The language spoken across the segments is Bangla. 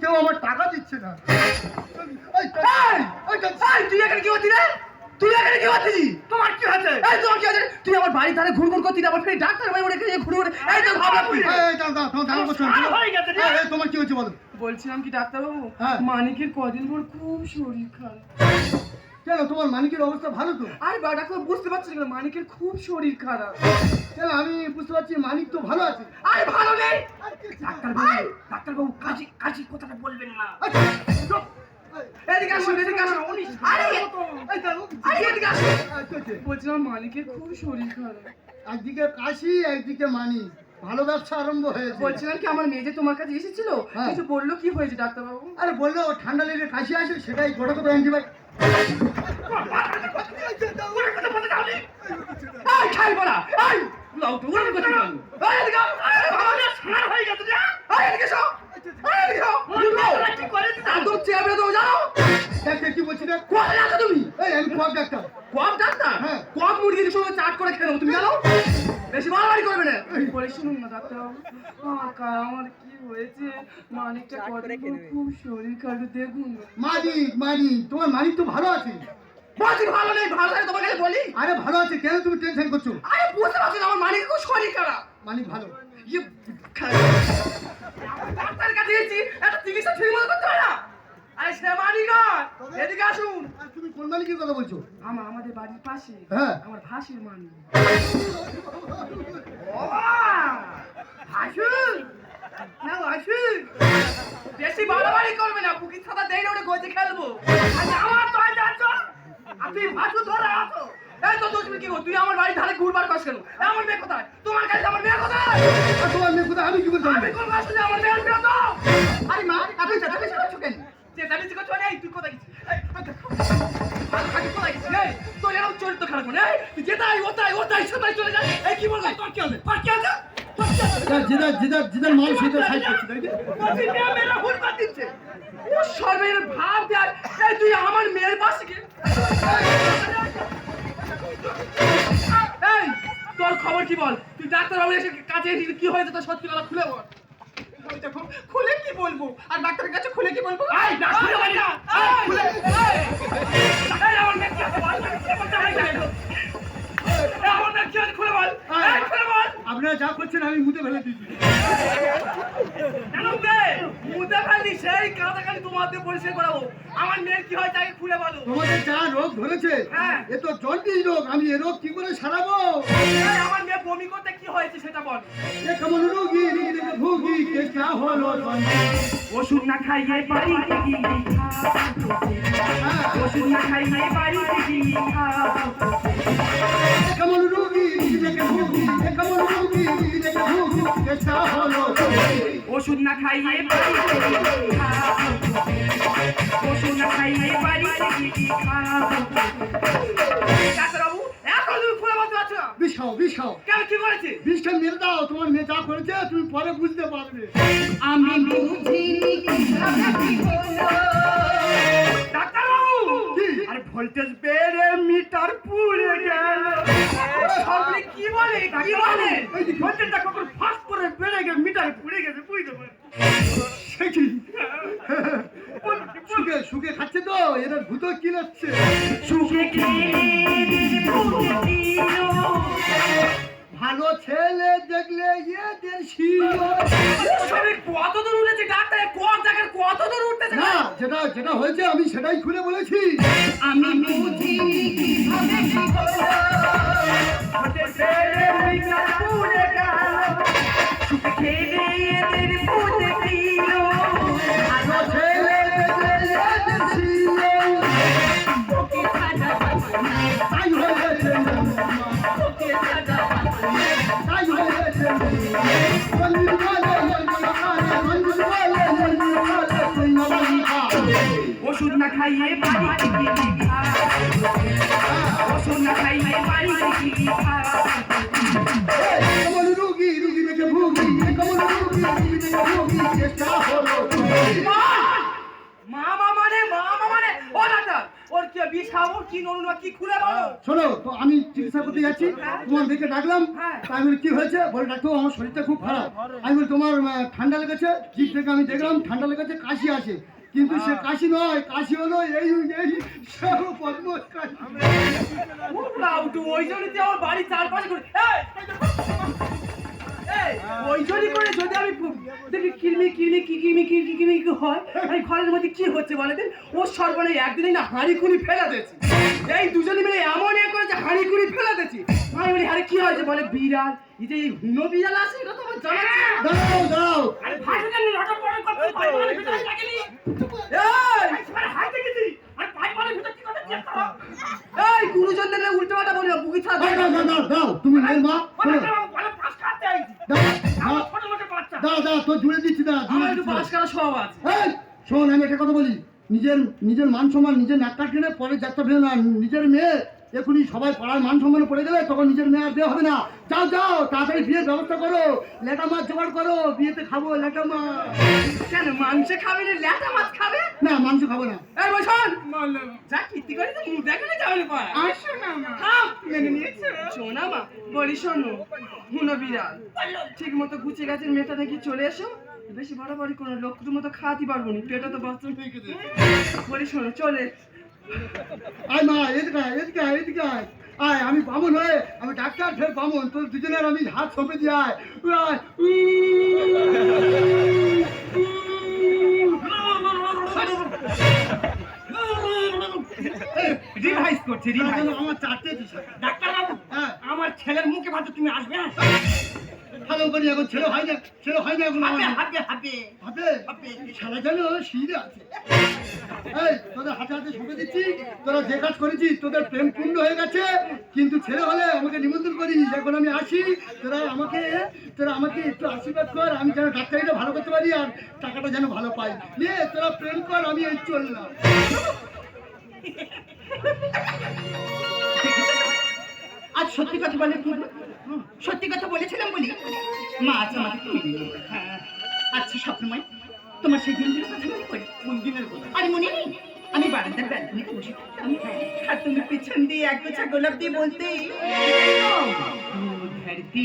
কেউ আমার টাকা দিচ্ছে না। তুই এখানে কি করছিস রে? তুই এখানে কি হচ্ছিস তোমার কি হয়েছে? এই তোমার কি তুই আমার বাড়ির ধারে ঘুরঘুর করছিস আবার ফের ডাক্তার ভাই ওরে এখানে ঘুরে ঘুরে এই তো ভাবলা তুই এই, তোমার কি হয়েছে বলো? বলছিলাম কি ডাক্তারবাবু? হ্যাঁ। মানিকের কদিন পর খুব শরীর খারাপ। কেন? তোমার মানিকের অবস্থা ভালো তো? আরে বা ডাক্তার বুঝতে পারছি না মানিকের খুব শরীর খারাপ। কেন? আমি বুঝতে পারছি মানিক তো ভালো আছে। আরে ভালো নেই! ডাক্তারবাবু ডাক্তারবাবু কাজী কাজী কথাটা বলবেন না। আচ্ছা, চুপ। এদিকে আসুন এদিকে আসুন আরে! এই, দাঁড়াও। আরে এদিকে আসুন। এই, কি? বলছিলাম মানিকের খুব শরীর খারাপ। একদিকে কাশি একদিকে মানিক। ভালো ব্যবসা আরম্ভ হয়েছে। বলছিলাম কি আমার মেয়ে যে তোমার কাছে এসেছিল হ্যাঁ। কিছু বলল কি হয়েছে ডাক্তারবাবু? আরে বলল ঠান্ডা লেগে কাশি আসে সেটাই গোটা গোটা অ্যান্টিবায়োটিক না হয়ে কি বলছি রে কোথায় আছো তুমি? এই আমি কোয়াক ডাক্তার। কম ডাক্তার? হ্যাঁ। কম মুরগির সঙ্গে চাট করে খেয়ে নেব তুমি জানো? বেশি বাড়াবাড়ি করবে না। বলে শুনুন না ডাক্তার আমার কা- আমার কি হয়েছে? মানিকটা কদিন খুব শরীর খারাপ। দেখুন। মানিক মানিক তোমার মানিক তো ভালো আছে। বলছি ভালো নেই ভালো তোমার কাছে বলি। আরে ভালো আছে কেন তুমি টেনশন করছ? আরে বুঝতে পারছি না আমার মানিক খুব শরীর খারাপ। মানিক ভালো। ইয়ে, খারাপ। ডাক্তারের কাছে গেছি একটা চিকিৎসা ঠিক মতো করতে পারে না আরে সে মানিক নয় এদিকে আসুন আর তুমি কোন মালিকের কথা বলছো? আমার আমাদের বাড়ির পাশে। হ্যাঁ। আমার ভাসির মানিক হ্যাঁ আসুন বেশি বাড়াবাড়ি করবে না পুকির ছাতা দেই না ওটা গজে খেলব। আচ্ছা আমার তো আজ আছো আপনি ভাসু ধরে আছো এই তো তুমি কি তুই আমার বাড়ি ধারে ঘুরবার কাজ কেন? আমার মেয়ে কোথায়? তোমার কাছে আমার মেয়ে কোথায়? তোমার মেয়ে কোথায়? আমি কি বলতে আমি কোন করছি আমার মেয়ের বিয়ে তো? আরে খারাপ না যেটাই ওটাই ওটাই সেটাই চলে যায়। এই কি বলব? তোর কি আছে তোর কি আছে তোর কি আছে যেটা যেটা যেটা মাল সেটা সাইড করছি তাই কি? বলছি মেয়ে বাদ দিচ্ছে। ও সর্বের ভাব দেয়। এই তুই আমার মেয়ের পাশে কি এই তোর খবর কি বল? তুই ডাক্তার বাবু এসে কাছে এসে কি হয়েছে তোর সত্যি কথা খুলে বল। ওই দেখো, খুলে কি বলব? আর ডাক্তারের কাছে খুলে কি বলব? এই, না, খুলে বলি না। খুলে। এই, এই, আমার মেয়ে কি আছে বল, আমার মেয়ে কি আছে? খুলে বল। এই, খুলে বল। আপনারা যা করছেন আমি মুতে ফেলে দিচ্ছি সেই তোমার দিয়ে পরিষ্কার করাবো। আমার মেয়ের কি হয় তাকে খুলে বলো। তোমাদের যা রোগ ধরেছে হ্যাঁ। এ তো জন্ডিস রোগ আমি এ রোগ কি করে সারাবো? আমার মেয়ে বমি করতে কি হয়েছে সেটা বল। এ কেমন রোগী ভুগি কে কা হলো ওষুধ না খাইয়ে বাড়িতে গিয়ে ওষুধ না খাইয়ে বাড়িতে গিয়ে ওষুধ না খাইয়ে ওষুধ না খাইয়ে বাড়িতে ডাক্তারবাবু এখন তুমি বলতে পারছ কেন কি করেছে? বিষটা মেরে দাও তোমার মেয়ে যা করেছে তুমি পরে বুঝতে পারবে। আমি বুঝিনি ডাক্তারবাবু! আর ভোল্টেজ বেড়ে মিটার পুড়ে গেল। কি বলে? কি বলে? ভোল্টেজটা কখন করে বেড়ে গেছে মিটার পুড়ে গেছে বুঝতে পারি সে কি সুখে সুখে খাচ্ছে তো এরা ভূত কি লাগছে ভুলে ছেলে দেখলে এদের কত দূর উঠেছে ডাক্তার? কোন জায়গার কত দূর উঠতেছে না যেটা যেটা হয়েছে আমি সেটাই খুলে বলেছি। আমি বুঝিনি কীভাবে কি গেল। এদের ভুলে খাইয়ে বাড়িতে গিয়ে খা ওষুধ না খাইয়ে বাড়িতে গিয়ে খা কেমন রুগী রুগী দেখে ভুগি কেমন রুগী রুগী দেখে ভুগি চেষ্টা হলো মা মা মানে মা মা মানে ও ডাক্তার ওর কি বিষ খাব কি নরুন কি খুলে বলো? শোনো তো আমি চিকিৎসা করতে যাচ্ছি তোমার দেখে ডাকলাম হ্যাঁ। তাই আমি বলি, কি হয়েছে? বলে ডাক্তার আমার শরীরটা খুব খারাপ। আমি বলি তোমার ঠান্ডা লেগেছে? জিভ থেকে আমি দেখলাম ঠান্ডা লেগেছে কাশি আসে। কিন্তু সে কাশি নয় কাশি হলো এই এই পদ্ম ওই জন্য তুই আমার বাড়ির চারপাশে করে ওই জন্য করে যদি আমি দেখি কিরমি কিরমি কি কিরমি কি কি কিরমি কি হয় ঘরের মধ্যে কি হচ্ছে বলে দিন ও সর্বনে না হাঁড়ি খুঁড়ি ফেলে দিয়েছি। এই দুজনে মিলে এমন এক করেছে হাঁড়ি ফেলে দিয়েছি। আমি বলি আরে কি হয়েছে বলে? বিড়াল এই যে এই হুনো বিড়াল আছে এটা তো আমার জানা শোন আমি একটা কথা বলি। নিজের নিজের মান সম্মান নিজের নাকটা পরে যাত্রা ভেবে না নিজের মেয়ে এখনই সবাই পাড়ার মান সম্মানে পড়ে গেলে তখন নিজের মেয়ে আর দেওয়া হবে না। যাও যাও তাড়াতাড়ি বিয়ের ব্যবস্থা করো। লেটা মাছ জোগাড় করো। বিয়েতে খাব লেটা মাছ। কেন মাংস খাবে না ল্যাটা মাছ খাবে? না মাংস খাব না। এই বসন যা কীর্তি করে তো মুখ দেখে না আসো না মা। খাও মেনে নিয়েছো? শোনা মা বলি শোনো হুনো বিড়াল। ঠিক মতো গুছিয়ে গাছের মেয়েটা নাকি চলে এসো। বেশি বাড়াবাড়ি কোনো লোকটার মতো খাওয়াতে পারব না পেটে তো বাচ্চা হয়ে গেছে বলি শোনো চলে। আয় মা এদিকে আয়, এদিকে আয়, এদিকে আয়। আয় আমি বামন হয়ে আমি ডাক্তার ফের বামন। তোর দুজনের আমি হাত সঁপে দিয়ে আয়। রিভাইজ করছে রিভাইজ আমার চারটে ডাক্তার বাবু হ্যাঁ। আমার ছেলের মুখে ভাবছ তুমি আসবে ভালো করি এখন ছেলে হয় না ছেলে হয় না এখন হাবে হাবে হবে সারা যেন শিরে আছে। এই তোদের হাতে হাতে সঁপে দিচ্ছি তোরা যে কাজ করেছিস তোদের প্রেম পূর্ণ হয়ে গেছে কিন্তু ছেলে হলে আমাকে নিমন্ত্রণ করিস। এখন আমি আসি তোরা আমাকে তোরা আমাকে একটু আশীর্বাদ কর আমি যেন ডাক্তারিটা ভালো করতে পারি আর টাকাটা যেন ভালো পাই। নিয়ে তোরা প্রেম কর আমি এই চললাম। আজ সত্যি কথা বলে কি সত্যি কথা বলেছিলাম বলি? মা আজ আমাকে তুমি হ্যাঁ আচ্ছা স্বপ্নময় তোমার সেই দিনগুলোর কথা মনে পড়ে? কোন দিনের কথা। আরে মনে নেই? আমি বারান্দার ব্যালকনিতে বসে থাকতাম। আর তুমি পিছন দিয়ে এক গোছা গোলাপ দিয়ে বলতে ধরতি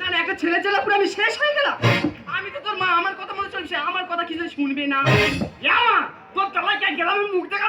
না না, একটা ছেলে ছেলে পুরো আমি শেষ হয়ে গেলাম। আমি তো তোর মা, আমার কথা মনে চলছে, আমার কথা কিছু শুনবে না। মা, তোর তলায় গেলাম মুখ দেখাতে